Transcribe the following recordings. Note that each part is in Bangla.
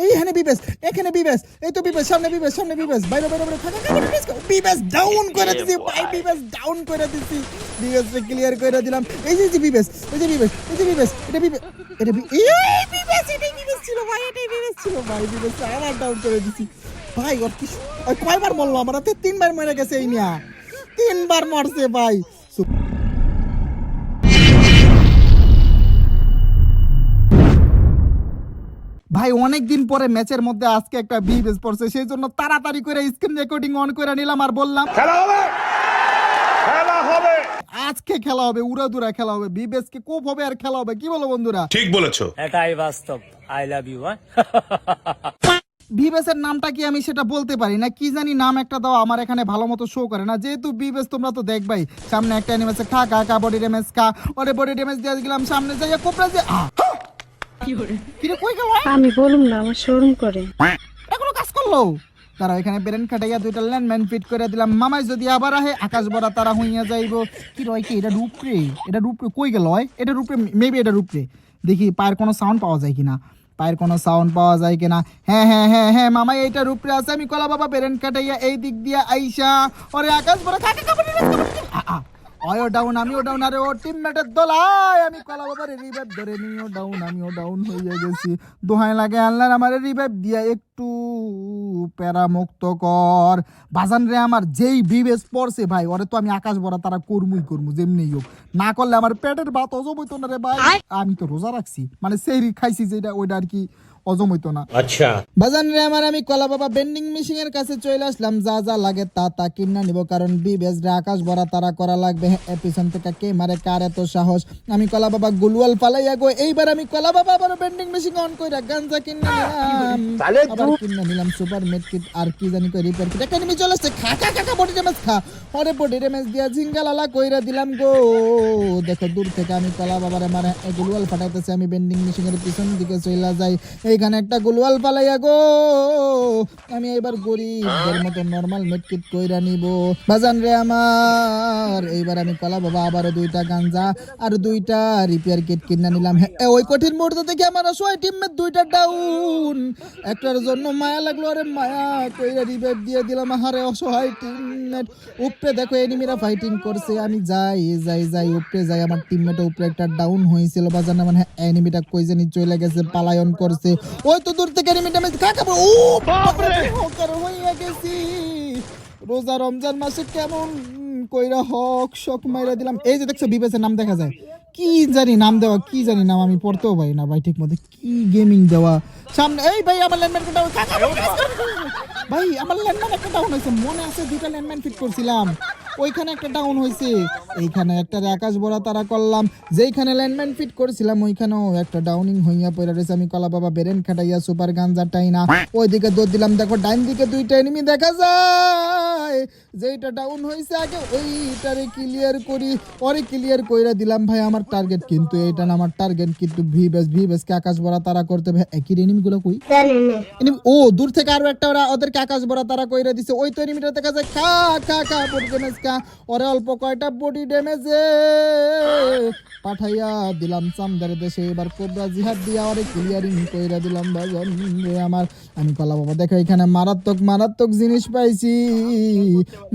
এইখানে বিবেশ এখানে বিবেশ এই তো বিবেশ সামনে বিবেশ সামনে বিবেশ বাইরে বাইরে বাইরে থাকা বিবেশ বিবেশ ডাউন করে দিছি ভাই বিবেশ ডাউন করে দিছি। বিবেশ ক্লিয়ার করে দিলাম। এই যে বিবেশ এই যে বিবেশ এই যে বিবেশ এটা বিবেশ এটা বি- এই বিবেশ এটাই বিবেশ ছিল ভাই এটাই বিবেশ ছিল ভাই আবার ডাউন করে দিছি। ভাই ওর কি কয়বার মরলো? আমার তিনবার মরে গেছে এই নিয়া তিনবার মরছে ভাই। ভাই অনেক দিন পরে ম্যাচের মধ্যে আজকে একটা বিবেস পড়ছে সেই জন্য তাড়াতাড়ি করে স্ক্রিন রেকর্ডিং অন করে নিলাম আর বললাম খেলা হবে! খেলা হবে! আজকে খেলা হবে উড়াদুরা খেলা হবে বিবেস কে কোপ হবে আর খেলা হবে কি বলো বন্ধুরা? ঠিক বলেছ। এটাই বাস্তব। আই লাভ ইউ বিবেসের নামটা কি আমি সেটা বলতে পারি না? কি জানি নাম একটা দাও আমার এখানে ভালো মতো শো করে না। যেহেতু বিবেস তোমরা তো দেখবাই সামনে একটা খা খা খা বডি ড্যামেজ খা। ওরে বডি ড্যামেজ দিয়ে গেলাম সামনে যাইয়া কোপরা যে আহ! কিরে? কই গেল? আমি বলুম না আমার শোরুম করে। এখনও কাজ করল? তারা এখানে ব্রেন খাটাইয়া দুইটা ল্যান্ডম্যান ফিট করে দিলাম। মামাই যদি আবার আহে আকাশ বড়া তারা হইয়া যাইব। কি রয় কি এটা রূপরে এটা রূপরে কই গেল হয় এটা রূপরে মেবি এটা রূপরে দেখি পায়ের কোনো সাউন্ড পাওয়া যায় কিনা? পায়ের কোনো সাউন্ড পাওয়া যায় কিনা? হ্যাঁ হ্যাঁ হ্যাঁ হ্যাঁ মামাই এইটা রূপরে আছে। আমি কলা বাবা ব্রেন খাটাইয়া এই দিক দিয়া আইসা। ওরে আকাশ বড়া কাকা কাপড় অয়ো ডাউন আমিও ডাউন আরে ও টিমমেটের দোলায়। আমি কলা বাবার রিভাইভ ধরে নিও ডাউন আমিও ডাউন হয়ে গেছি। দোহাই লাগে আল্লাহর আমার রিভাইভ দিয়া একটু প্যারা মুক্ত কর। বাজান রে আমার যেই বিবেশ পড়ছে ভাই ওরে তো আমি আকাশ বড়া তারা কর্মই করমু যেমনি হোক। না করলে আমার পেটের ভাত অজম হইতো না রে ভাই। আমি তো রোজা রাখছি মানে সেই খাইছি যেটা ওইটা আর কি অজম হইতো না। আচ্ছা। বাজান রে আমার আমি কলা বাবা বেন্ডিং মেশিন এর কাছে চলে আসলাম যা যা লাগে তা তা কিনা নিব কারণ বিবেস রে আকাশ ভরা তারা করা লাগবে। হ্যাঁ, পিছন থেকে কে মারে কার এত সাহস? আমি কলা বাবা গুলওয়াল ফালাইয়া গো এইবার আমি কলা বাবা আবার বেন্ডিং মেশিন অন কইরা গাঞ্জা কিনা নিলাম। আবার কিনা নিলাম সুপার মেড কিট আর কি জানি কই রিপেয়ার কিট একটা নিমি চলে আসছে খা খা খা বডি ড্যামেজ খা। ওরে বডি ড্যামেজ দিয়া ঝিঙ্গালালা কইরা দিলাম গো। দেখো দূর থেকে আমি কলা বাবারে মারে গুলওয়াল ফাটাইতেছে আমি বেন্ডিং মেশিনের পিছন দিকে চলে যাই। এইখানে একটা গুলওয়াল ফালাইয়া গো। আমি এবার গরিবদের মতো নরমাল মেডকিট কইরা নিব। বাজান রে আমার এইবার আমি কলা বাবা আবার দুইটা গাঞ্জা আর দুইটা রিপেয়ার কিট কিনা নিলাম। হ্যাঁ, ওই কঠিন মুহূর্ত থেকে আমার অসহায় টিমমেট দুইটা ডাউন একটার জন্য মায়া লাগল আরে মায়া কইরা রিভাইভ দিয়ে দিলাম। হারে অসহায় টিমমেট উপরে দেখো এনিমিরা ফাইটিং করছে। আমি যাই যাই যাই উপরে যাই। আমার টিমমেট উপরে একটা ডাউন হয়েছিল বাজার না মানে এনিমিটা কই জানি চলে গেছে পালায়ন করছে। ওই তো দূর থেকে এনিমিটা আমি কাকা ও বাপরে! হকার হইয়া গেছি। রোজা রমজান মাসে কেমন কইরা হক শক মাইরা দিলাম। এই যে দেখছ বিবেসের নাম দেখা যায়। কি জানি নাম দেওয়া কি জানি নাম আমি পড়তেও পারি না ভাই ঠিক মতো কি গেমিং দেওয়া? সামনে এই ভাই আমার ল্যান্ডম্যান কোটা ভাই আমার ল্যান্ডম্যান একটা ডাউন হয়েছে। মনে আছে দুইটা ল্যান্ডম্যান ফিট করছিলাম। ওইখানে একটা ডাউন হয়েছে। এইখানে একটা আকাশ বড়া তারা করলাম। যেইখানে ল্যান্ডম্যান ফিট করেছিলাম ওইখানেও একটা ডাউনিং হইয়া পড়ে রয়েছে। আমি কলা বাবা বেরেন খাটাইয়া সুপার গাঞ্জা টাইনা। ওইদিকে দৌড় দিলাম। দেখো ডাইন দিকে দুইটা এনিমি দেখা যায়। যেইটা ডাউন হয়েছে আগে ওইটারে ক্লিয়ার করি পরে ক্লিয়ার কইরা দিলাম ভাই আমার টার্গেট কিন্তু এইটা না আমার টার্গেট কিন্তু ভিবেস ভিবেস কে আকাশ বড়া তারা করতে হবে। একই কই? এনিমি ও দূর থেকে আরও একটা ওরা ওদেরকে আকাশ ভরা তারা কইরা দিছে। ওই তো এনিমিটা দেখা যায় বডি ড্যামেজ খা ওরে অল্প কয়টা বডি ড্যামেজে পাঠাইয়া দিলাম চামদার দেশে। এবার কোবরা জিহাদ দিয়া ওরে ক্লিয়ারিং কইরা দিলাম আমার আমি কলা বাবা দেখো এখানে মারাত্মক মারাত্মক জিনিস পাইছি।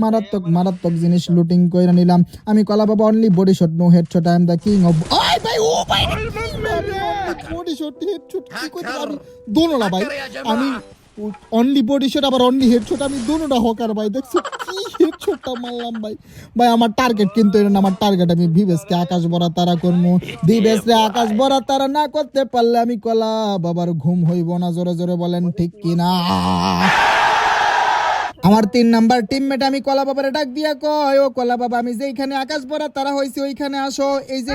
মারাত্মক মারাত্মক জিনিস লুটিং কইরা নিলাম। আমি কলা বাবা only body shot no head shot I am the king of ওই ভাই ও ভাই! বডি শট হেড শট কি আমি না ভাই। আমি অনলি বডি শট আবার অনলি আমি দুটোটা হকার ভাই। দেখছ কি মারলাম ভাই? ভাই আমার টার্গেট কিন্তু এটা আমার টার্গেট আমি ভিবেসকে আকাশ ভরা তারা করব ভিবেস রে আকাশ ভরা তারা না করতে পারলে আমি কলা বাবার ঘুম হইব না জোরে জোরে বলেন ঠিক কি না আমার তিন নাম্বার টিমমেট আমি কলা বাবারে ডাক দিয়া কয় ও কলা বাবা আমি যেইখানে আকাশ ভরা তারা হইছে ওইখানে আসো। এই যে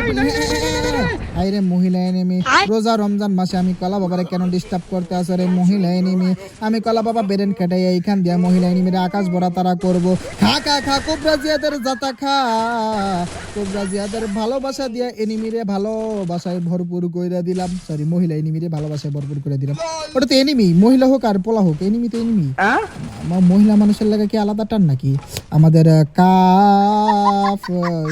আইরে মহিলা এনেমি রোজা রমজান মাসে আমি কলা বাবারে কেন ডিস্টার্ব করতে আসো রে মহিলা এনিমি? আমি কলা বাবা বেরেন কাটাই এইখান দিয়া মহিলা এনিমিরে আকাশ বড়া তারা করব। খা খা খা কোবরা জিয়াদের জাতা খা। কোবরা জিয়াদের ভালোবাসা দিয়া এনিমিরে ভালোবাসায় ভরপুর কইরা দিলাম। সরি মহিলা এনিমিরে ভালোবাসায় ভরপুর করে দিলাম। ওটা তো এনিমি মহিলা হোক আর পোলা হোক এনিমি তো এনিমি। আমার মহিলা মানুষের লাগে কি আলাদা টান নাকি? আমাদের কাফ,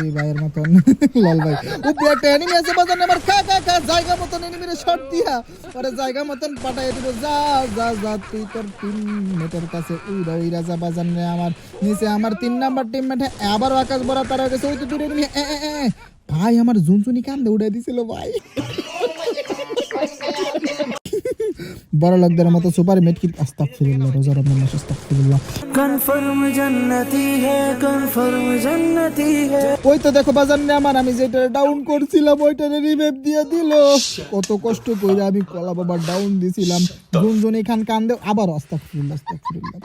এই ভাইয়ের মতন। লাল ভাই। উপরে একটা এনিমি আছে, বাজানে আমার খা খা খা, জায়গা মতন এনিমিরে শট দিয়া। আরে জায়গা মতন পাঠাই দিব। যা যা যা, তুই তোর টিম মেটের কাছে উইরা উইরা যা, বাজান রে আমার। নিচে আমার তিন নাম্বার টিম মেটে আবার আকাশ বড় তারা গেছে। ওই তো দূরে। ভাই, আমার জুনজুনি কান্দে উড়ে দিছিল ভাই। বড় লোকদের মতো সুপার মেডকিট আস্তাগফিরুল্লাহ রোজা রমজান মাস আস্তাগফিরুল্লাহ। কনফার্ম জান্নতি হে কনফার্ম জান্নতি হে। ওই তো দেখো বাজার নে আমার আমি যেটা ডাউন করছিলাম ওইটারে রিভেপ দিয়ে দিল। কত কষ্ট করে আমি কলা বাবা ডাউন দিছিলাম। গুনজুন এখান কান দে আবার আস্তাগফিরুল্লাহ আস্তাগফিরুল্লাহ।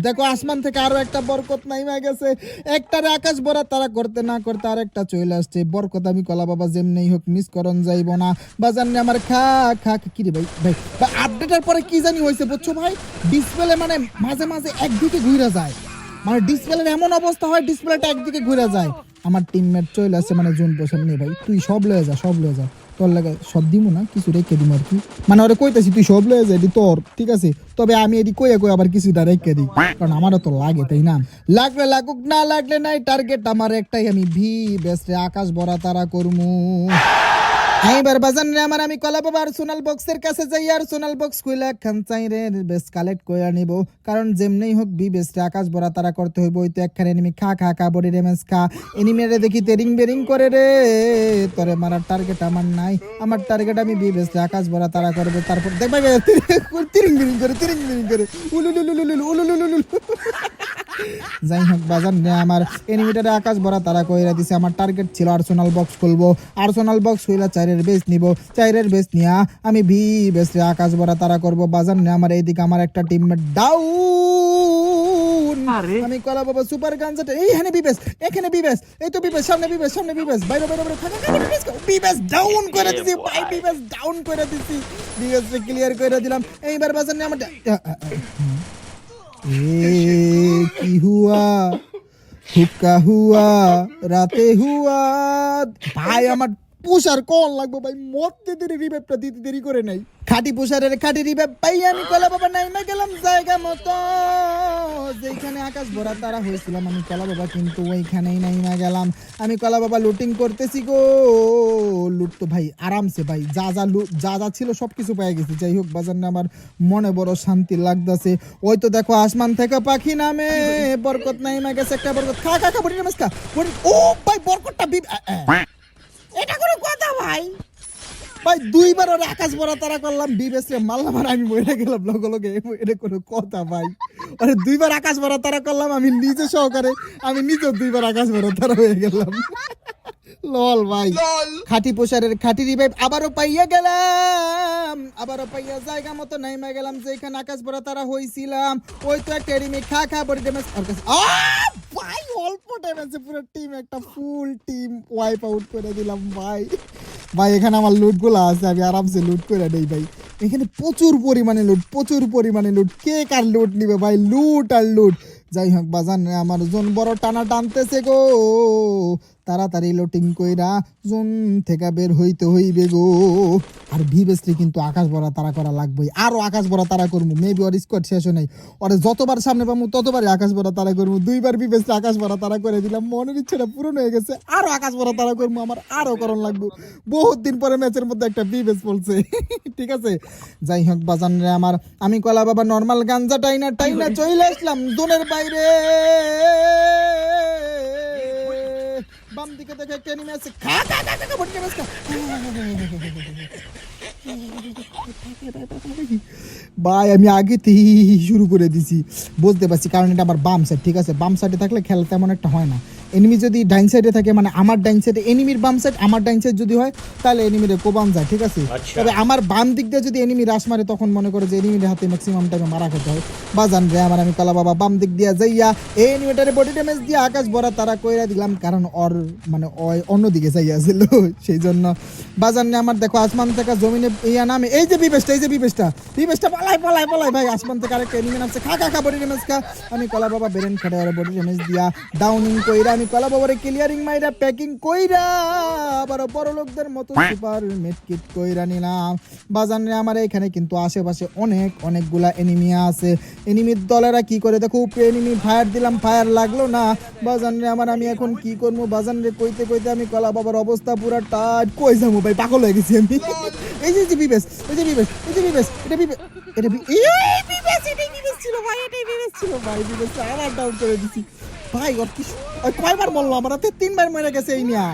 দেখো, আসমান থেকে আরও একটা বরকত নাইমা গেছে। একটারে আকাশ ভরা, তারা করতে না করতে আর একটা চলে আসছে। বরকত আমি কলা বাবা যেমনি হোক মিস করন যাইব না। বাজার নে আমার খা খা কি রে ভাই ভাই। বা আপডেটের পরে কি জানি হয়েছে বুঝছ ভাই? ডিসপ্লে মানে মাঝে মাঝে একদিকে ঘুরে যায়। মানে ডিসপ্লের এমন অবস্থা হয় ডিসপ্লেটা একদিকে ঘুরে যায়। আমার টিমমেট চলে আসছে মানে জোন পোষণ নিয়ে ভাই, তুই সব লয়ে যা, সব লয়ে যা। তোর লাগে সব দিমু না, কিছু রেখে দিমু আর কি। মানে ওরে কইতাছি, তুই সব লয়ে যা তোর, ঠিক আছে? তবে আমি এটি কইয়া কই আবার কিছুটা রেখে দিই, কারণ আমারও তো লাগে, তাই না? লাগলে লাগুক, না লাগলে নাই টার্গেট আমার একটাই, আমি ভি বেস্টে আকাশ ভরা তারা করমু। এইবার বাজান রে আমার আমি কলা বাবা আর সোনাল বক্সের কাছে যাই আর সোনাল বক্স কইলা খান চাই রে বেশ কালেক্ট কইরা নিব। কারণ যেমনেই হোক বি বেস্টে আকাশ ভরা তারা করতে হইব, ওই তো একখানে এনিমি খা খা খা বডি ড্যামেজ খা। এনিমিরে দেখি তেরিং বেরিং করে রে। তোরে মারার টার্গেট আমার নাই। আমার টার্গেট আমি বি বেস্টে আকাশ ভরা তারা করবে, তারপর দেখবা তিরিং বিরিং করে তিরিং বিরিং করে। যাই হোক বাজার নে আমার এনিমিটারে আকাশ ভরা তারা কইরা দিছে আমার টার্গেট ছিল আর্সেনাল বক্স খুলবো। আর্সেনাল বক্স হইলা চাইরের বেস নিব। চাইরের বেস নিয়া আমি ভি বেসে আকাশ ভরা তারা করব। বাজার নে আমার এইদিকে আমার একটা টিমমেট ডাউন আমি কলা বাবা সুপার গানজাটা এইখানে বিবেস এখানে বিবেস এই তো বিবেস সামনে বিবেস সামনে বিবেস বাইরে বাইরে বাইরে থাকা বিবেস বিবেস ডাউন করে দিছি ভাই বিবেস ডাউন করে দিছি। বিবেস ক্লিয়ার করে দিলাম। এইবার বাজার নে আমার ए की हुआ হুক্কা হুয়া রাতে হুয়া ভাই আমার পুষার কোন লাগবে ভাই। মরতে দেরি রিভাইভটা দিতে দেরি করে নাই। খাটি পুষারের খাটি রিভাইভ পাই আমি কলা বাবা নাইমা গেলাম জায়গা মতো। যেখানে আকাশ ভরা তারা হয়েছিলাম, আমি কলা বাবা কিন্তু ওইখানেই নাই নাইমা গেলাম। আমি কলা বাবা লুটিং করতেছি গো। লুট তো ভাই আরামসে ভাই। যা যা লু- যা যা ছিল সব কিছু পেয়ে গেছি। যাই হোক, বাজার না আমার মনে বড় শান্তি লাগতেছে। ওই তো দেখো আসমান থেকে পাখি নামে। বরকত নাইমা গেছে একটা বরকত। খা খা খা, বড়ি নমস্কার। ও ভাই, বরকতটা। এটা কোনো কথা ভাই। ভাই, দুইবার ওর আকাশ বড় তারা করলাম বিবেশ রে মারলাম আর আমি মরে গেলাম লগে লগে। এটা কোনো কথা ভাই। আরে দুইবার আকাশ বড় তারা করলাম, আমি নিজে সহকারে, আমি নিজেও দুইবার আকাশ বড় তারা হয়ে গেলাম। লল ভাই। খাটি পোষারের খাটি রিভাইভ আবারও পাইয়া গেলাম। আবারও পাইয়া জায়গা মতো নাইমা গেলাম যেখানে আকাশ ভরা তারা হইছিলাম। ওই তো একটা এরিমি খা খা বডি ড্যামেজ আর কাছে ভাই অল্প ড্যামেজে পুরো টিম একটা ফুল টিম ওয়াইপ আউট করে দিলাম ভাই। ভাই এখানে আমার লুটগুলো আছে আমি আরামসে লুট করে নেই ভাই। এখানে প্রচুর পরিমাণে লুট প্রচুর পরিমাণে লুট কে কার লুট নিবে ভাই? লুট আর লুট যাই হোক বাজান আমার জোন বড় টানা টানতেছে গো। তাড়াতাড়ি লোটিং কইরা জোন থেকে বের হইতে হইবে গো। আর ভিবেসলি কিন্তু আকাশ ভরা তারা করা লাগবে আরও আকাশ ভরা তারা করব। মেবি ওর স্কোয়াড শেষও নেই। ওরে যতবার সামনে পাবো, ততবারই আকাশ ভরা তারা করব। দুইবার ভিবেসলি আকাশ ভরা তারা করে দিলাম। মনের ইচ্ছাটা পূরণ হয়ে গেছে। আরও আকাশ ভরা তারা করব। আমার আরও করণ লাগবে। বহুত দিন পরে ম্যাচের মধ্যে একটা বিবেস বলছে। ঠিক আছে? যাই হোক, বাজান রে আমার। আমি কলা বাবা নর্মাল গাঞ্জা টাইনা টাইনা চলে আসলাম। জোনের বাইরে। বাম দিকে দেখে একটা এনিমি আছে খা খা খা খা বটকে মাছ খা ভাই আমি আগেতেই শুরু করে দিছি বুঝতে পারছি কারণ এটা আমার বাম সাইড ঠিক আছে বাম সাইডে থাকলে খেলা তেমন একটা হয় না এনিমি যদি ডাইন সাইডে থাকে মানে আমার ডাইন সাইডে এনিমির বাম সাইড আমার ডাইন সাইড যদি হয় তাহলে এনিমির কোবাম যায় ঠিক আছে? তবে আমার বাম দিক দিয়ে যদি এনিমি রাশ মারে তখন মনে করে যে এনিমির হাতে ম্যাক্সিমাম টাইমে মারা খেতে হয়। বা জান রে আমার আমি কালা বাবা বাম দিক দিয়ে যাইয়া এই এনিমিটারে বডি ড্যামেজ দিয়ে আকাশ ভরা তারা কইরা দিলাম কারণ অর মানে অন্যদিকে যাইয়া ছিল সেই জন্য। বাজান রে আমার দেখো আসমান থেকে জমিনে ইয়া নামে এই যে বিবেশটা এই যে বিবেশটা বিবেশটা পালাই পালাই পালাই ভাই আসমান থেকে আরেকটা এনিমি নামছে খা খা খা বডি ড্যামেজ খা। আমি কলা বাবা বেরেন খেটে আর বডি ড্যামেজ দিয়া ডাউনিং কইরা আমি কলা বাবারে ক্লিয়ারিং মাইরা প্যাকিং কইরা আবার বড় লোকদের মতো সুপার মেটকিট কইরা নিলাম। বাজানে আমার এখানে কিন্তু আশেপাশে অনেক অনেকগুলা এনিমি আছে। এনিমির দলেরা কি করে? দেখো এনিমি ফায়ার দিলাম ফায়ার লাগল না। বাজানে আমার আমি এখন কি করব? বাজানে কইতে কইতে আমি কলা বাবার অবস্থা পুরা টাইট কই যাব ভাই? পাগল হয়ে গেছি আমি। এই যে বিবেশ এই যে বিবেশ এই যে বিবেশ এটা বিবেশ এটা বিবেশ এটাই বিবেশ ছিল ভাই এটাই বিবেশ ছিল ভাই। বিবেশ আবার ডাউন করে দিছি। ভাই, ওর কি ওই কয়বার মরলো? আমার হাতে তিনবার মরে গেছে এই নিয়া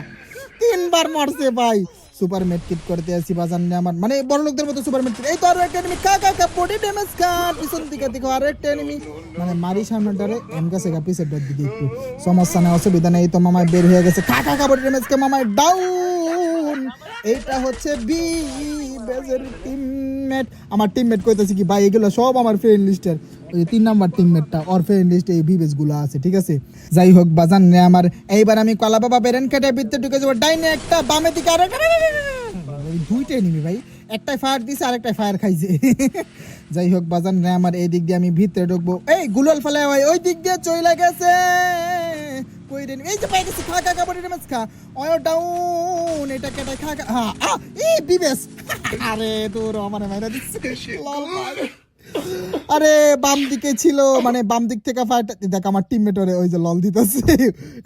তিনবার মরছে ভাই। সুপার মেটকিট করতে আসি বাজার নিয়ে আমার মানে বড় লোকদের মতো সুপার মেটকিট এই তো একটা এনিমি কা কা কা বডি ড্যামেজ পিছন দিকে দেখো একটা এনিমি মানে মারি সামনেটারে এম গা পিছের দিকে একটু। সমস্যা নেই, অসুবিধা নেই। তো মামায় বের হয়ে গেছে। কা কা কা বডি ড্যামেজ কে মামায় ডাউন এইটা হচ্ছে বি বেজের টিমমেট আমার টিমমেট কইতেছে কি, ভাই, এগুলো সব আমার ফ্রেন্ড লিস্টের তিন নাম্বার টিমমেটটা ওর ফ্রেন্ড লিস্টে এই ভিভেসগুলো আছে ঠিক আছে? যাই হোক বাজান রে আমার এইবার আমি কলা বাবা বেরেন কেটে ভিতরে ঢুকে যাব ডাইনে একটা বামে দিকে আর দুইটাই নিবি ভাই। একটাই ফায়ার দিছে আর একটাই ফায়ার খাইছে। যাই হোক বাজান রে আমার এই দিক দিয়ে আমি ভিতরে ঢুকবো। এই গুলাল ফেলে ভাই ওই দিক দিয়ে চলে গেছে। কই রে এই যে পাই গেছি খা খা কাবাডি ড্যামেজ খা অয় ডাউন এটা কেটে খা খা হ্যাঁ এই বিবেশ আরে তোর আমার মাইরা দিচ্ছে লাল আরে, বাম দিকে ছিল মানে বাম দিক থেকে ফায়ারটা দেখ, আমার টিমমেট ওরে ওই যে লল দিতেছে।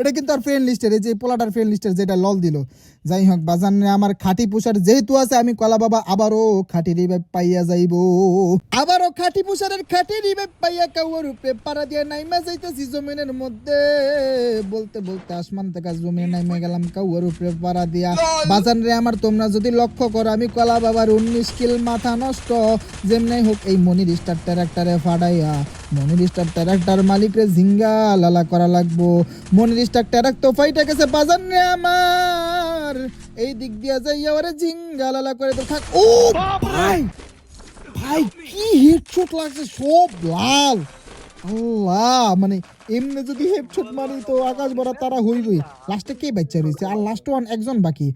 এটা কিন্তু আর ফ্রেন্ড লিস্টের এই যে পোলাটার ফ্রেন্ড লিস্টের যেটা লল দিল। যাই হোক, বাজানে আমার খাঁটি পুষার যেহেতু আছে, আমি কলা বাবা আবারও খাটি রিভাইভ পাইয়া যাইব। আবারও খাটি পুষারের খাটি রিভাইভ পাইয়া কাউর উপরে পাড়া দিয়ে নাইমা যাইতেছি জমিনের মধ্যে। বলতে বলতে আসমান থেকে জমিনে নাইমে গেলাম কাউর উপরে পাড়া দিয়া। বাজান রে আমার তোমরা যদি লক্ষ্য করো, আমি কলা বাবার উনিশ কিল মাথা নষ্ট। যেমনি হোক, এই মনির স্টার ট্যারাক্টারে ফাড়াইয়া মনির স্টার ট্যারাক্টার মালিকরে ঝিঙ্গা লালা করা লাগবো। মনির স্টার ট্যারাক তো ফাইটা গেছে বাজান রে আমার। এই দিক দিয়া যাইয়া ওরে ঝিঙ্গা লালা করে তো থাক। ও ভাই ভাই, কি হেডশট লাগছে, সব লাল। আল্লাহ মানে এমনি যদি হেডশট মারি তো আকাশ ভরা তারা হইবই। লাস্টে কে বাচ্চা রয়েছে? আর লাস্ট ওয়ান একজন বাকি।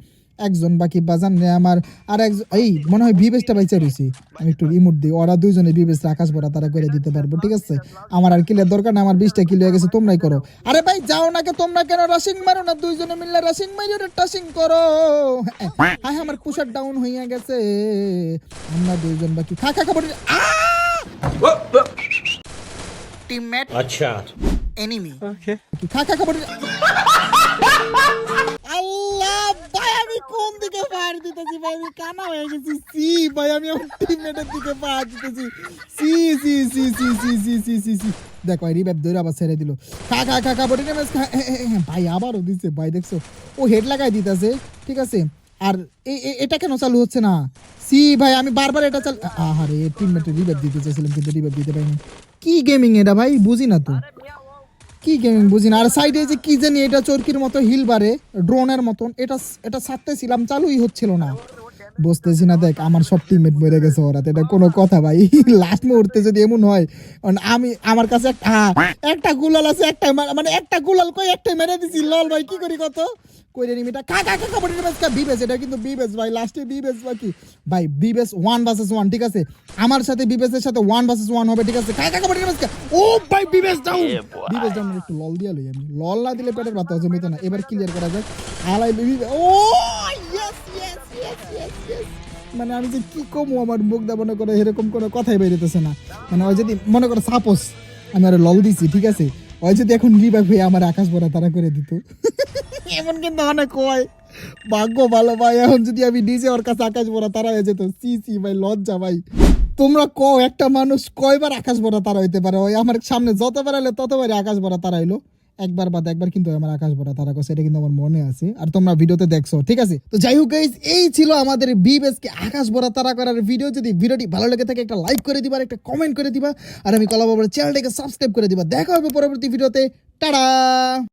একজন বাকি বাজান নেই আমার আর এক এই মনে হয় ভিবেসটা বাইচা রয়েছি। আমি একটু ইমুট দিই ওরা দুইজনে ভিবেসটা আকাশ ভরা তারা করে দিতে পারব ঠিক আছে? আমার আর কিলের দরকার না আমার বিশটা কিলো হয়ে গেছে তোমরাই করো। আরে ভাই যাও না কে তোমরা কেন রাশিং মারো না? দুইজনে মিললে রাশিং মারি ওরে টাশিং করো। হ্যাঁ, হ্যাঁ আমার কুশার ডাউন হইয়া গেছে। আমরা দুইজন বাকি খা খা খবর টিমমেট আচ্ছা। এনিমি ওকে খা খা খবর আল্লাহ! কোন দিকে ফায়ার দিতেছি ভাই? আমি কানা হয়ে গেছি। সি ভাই আমি আমার টিমমেটের দিকে ফায়ার দিতেছি। সি সি সি সি সি সি সি সি সি। দেখো রিব্যাপ ধরে আবার ছেড়ে দিল। খা খা খা খা বডি ড্যামেজ এ, এ, ভাই আবারও দিচ্ছে ভাই দেখছ? ও হেড লাগাই দিতেছে ঠিক আছে? আর এটা কেন চালু হচ্ছে না? সি ভাই আমি বারবার এটা চাল আহারে টিমমেটের রিব্যাপ দিতে চাইছিলাম কিন্তু রিব্যাপ দিতে পারিনি। কি গেমিং এটা ভাই? বুঝি না তো। কি গেমিং বুঝি না আর সাইডে যে কি জানি, এটা চরকির মতো হিল বারে ড্রোনের মতন, এটা এটা ছাড়তেছিলাম, চালুই হচ্ছিল না। বুঝতেছি না দেখ আমার সব টিমমেট মরে গেছে ওরা এটা কোনো কথা ভাই। লাস্ট মুহূর্তে যদি এমন হয় কারণ আমি আমার কাছে একটা হ্যাঁ, একটা গুলাল আছে একটা মানে একটা গুলাল কই একটা মেরে দিছি লল ভাই কি করি কত? কইরে নিমিটা কা কা কা কাবাডি ম্যাচ কা বিবেস এটা কিন্তু বিবেস ভাই লাস্টে বিবেস বাকি ভাই বিবেস ওয়ান ভার্সেস ওয়ান ঠিক আছে? আমার সাথে বিবেসের সাথে ওয়ান ভার্সেস ওয়ান হবে ঠিক আছে? কা কা কাবাডি ম্যাচ কা ও ভাই বিবেস ডাউন বিবেস ডাউন একটু লল দিয়া লই আমি। লল না দিলে পেটের ভাত জমিতে না। এবার ক্লিয়ার করা যাক। আলাই বিবি ও মানে আমি যে কি কমু আমার মুখ দা মনে করে এরকম কোনো কথাই বেরিতেছে না। মানে ওই যদি, মনে করো সাপোজ আমি আর লল দিছি, ঠিক আছে? ওই যদি এখন রিভাইভ হয়ে আমার আকাশ ভরা তারা করে দিত। এমন কিন্তু অনেক হয়। ভাগ্য ভালো ভাই, এখন যদি আমি নিজে ওর কাছে আকাশ ভরা তারা হয়ে যেত, সি সি, ভাই, লজ্জা ভাই। তোমরা ক একটা মানুষ কয়বার আকাশ ভরা তারা হইতে পারে? ওই আমার সামনে যতবার এলো ততবারই আকাশ ভরা তারা হইল। একবার বাদ একবার কিন্তু আমার আকাশ ভরা, তারা করছে এটা কিন্তু আমার মনে আছে। আর তোমরা ভিডিওতে দেখছ, ঠিক আছে? তো যাই হোক গাইস এই ছিল আমাদের বিবেসকে আকাশ ভরা, তারা করার ভিডিও যদি ভিডিওটি ভালো লেগে থাকে, একটা লাইক করে দিবা, আর একটা কমেন্ট করে দিবা। আর আমি কলা বাবার চ্যানেলটাকে সাবস্ক্রাইব করে দিবা। দেখা হবে পরবর্তী ভিডিওতে টাটা!